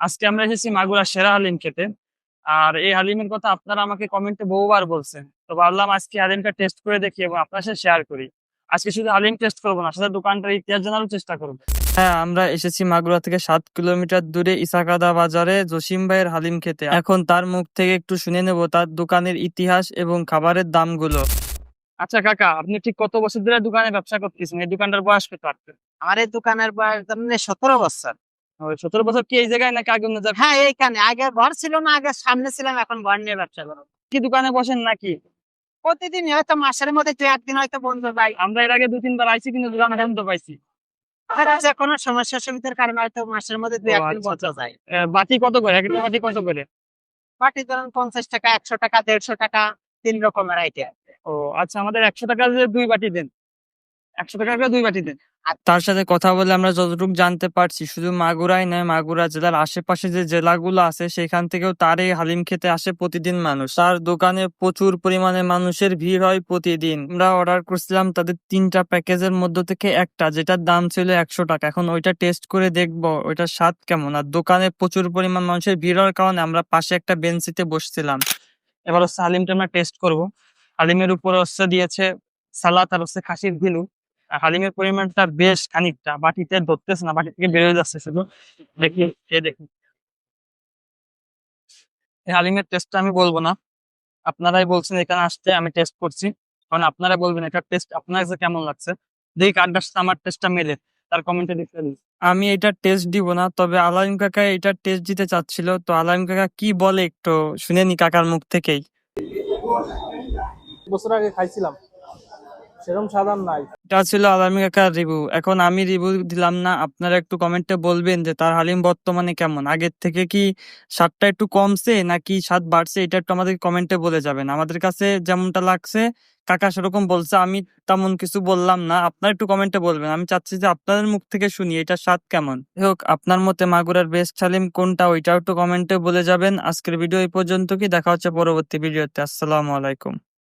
আজকে আমরা এসেছি মাগুরা সেরা হালিম খেতে। আর এই হালিমের কথা আপনারা আমাকে কমেন্টে বহুবার বলছেন। তো ভাবলাম আজকে হালিমটা টেস্ট করে দেখি এবং আপনার সাথে শেয়ার করি। আজকে শুধু হালিম টেস্ট করব না সাথে দোকানটার ইতিহাস জানারও চেষ্টা করব। হ্যাঁ আমরা এসেছি মাগুরা থেকে সাত কিলোমিটার দূরে ইসাকাদা বাজারে জসিম ভাইয়ের হালিম খেতে। এখন তার মুখ থেকে একটু শুনে নেব তার দোকানের ইতিহাস এবং খাবারের দামগুলো। আচ্ছা কাকা আপনি ঠিক কত বছর ধরে দোকানে ব্যবসা করতেছেন? এই দোকানটার বয়স কত? আপনার আমার এই দোকানের বয়স মানে সতেরো বছর। সতেরো বছর কি এই জায়গায় নাকি আগে অন্য জায়গায় হ্যাঁ এইখানে। আগে ঘর ছিল না আগে সামনে ছিলাম এখন ঘর নিয়ে ব্যবসা করো কি দোকানে বসেন নাকি? প্রতিদিন হয়তো মাসের মধ্যে দু একদিন হয়তো বন্ধ যাই আমরা এর আগে দু তিনবার আইছি কিন্তু দোকানে বন্ধ পাইছি। কোনো সমস্যা সুবিধার কারণে হয়তো মাসের মধ্যে দু একদিন বন্ধ যায় বাটি কত করে? একটা বাটি কত করে? বাটি ধরুন পঞ্চাশ টাকা একশো টাকা দেড়শো টাকা তিন রকমের আইটেম। ও আচ্ছা আমাদের একশো টাকা দুই বাটি দেন। একশো টাকা দুই বাটি দেন। তার সাথে কথা বলে আমরা যতটুকু জানতে পারছি, শুধু মাগুরাই নয়, মাগুরা জেলার আশেপাশে যে জেলাগুলো আছে, সেখান থেকেও তার এই হালিম খেতে আসে প্রতিদিন মানুষ। তার দোকানে প্রচুর পরিমাণে মানুষের ভিড় হয় প্রতিদিন। আমরা অর্ডার করছিলাম তাদের তিনটা প্যাকেজের মধ্যে থেকে একটা, যেটার দাম ছিল একশো টাকা। এখন ওইটা টেস্ট করে দেখব ওইটার স্বাদ কেমন। আর দোকানে প্রচুর পরিমাণ মানুষের ভিড় হওয়ার কারণে আমরা পাশে একটা বেঞ্চিতে বসছিলাম। এবার হচ্ছে হালিমটা আমরা টেস্ট করব। হালিমের উপরে হচ্ছে দিয়েছে সালাদ আর হচ্ছে খাসির ভিলু আর হালিমের পরিমাণটা বেশ খানিকটা বাটিতে ধরতেছে না বাটি থেকে বেরোয় যাচ্ছে শুধু। দেখি দেখি। এই হালিমের টেস্টটা আমি বলব না। আপনারাই বলছেন এখানে আসতে আমি টেস্ট করছি। কারণ আপনারা বলবেন এটা টেস্ট আপনার কাছে কেমন লাগছে? দেখি কারটার সাথে আমার টেস্টটা মেলে তার কমেন্টে লিখে দিন। আমি এটা টেস্ট দিব না তবে আলাইম কাকা এটা টেস্ট দিতে চাচ্ছিল। তো আলাইম কাকা কি বলে একটু শুনে নি কাকার মুখ থেকেই। বছর আগে খাইছিলাম। সেরকম সাধারণ নাই। এটা ছিল আলামি কাকার রিভিউ এখন আমি রিভিউ দিলাম না, আপনারা একটু কমেন্টে বলবেন যে তার হালিম বর্তমানে কেমন? আগের থেকে কি স্বাদটা একটু কমছে নাকি স্বাদ বাড়ছে? এটা একটু আমাদের কমেন্টে বলে যাবেন। আমাদের কাছে যেমনটা লাগছে, কাকা সেরকম বলছে, আমি তেমন কিছু বললাম না। আপনারা একটু কমেন্টে বলবেন। আমি চাচ্ছি যে আপনাদের মুখ থেকে শুনি এটা স্বাদ কেমন? হোক, আপনার মতে মাগুরার বেস্ট হালিম কোনটা, ওইটাও একটু কমেন্টে বলে যাবেন। আজকের ভিডিও এই পর্যন্ত কি? দেখা হচ্ছে পরবর্তী ভিডিওতে আসসালামু আলাইকুম।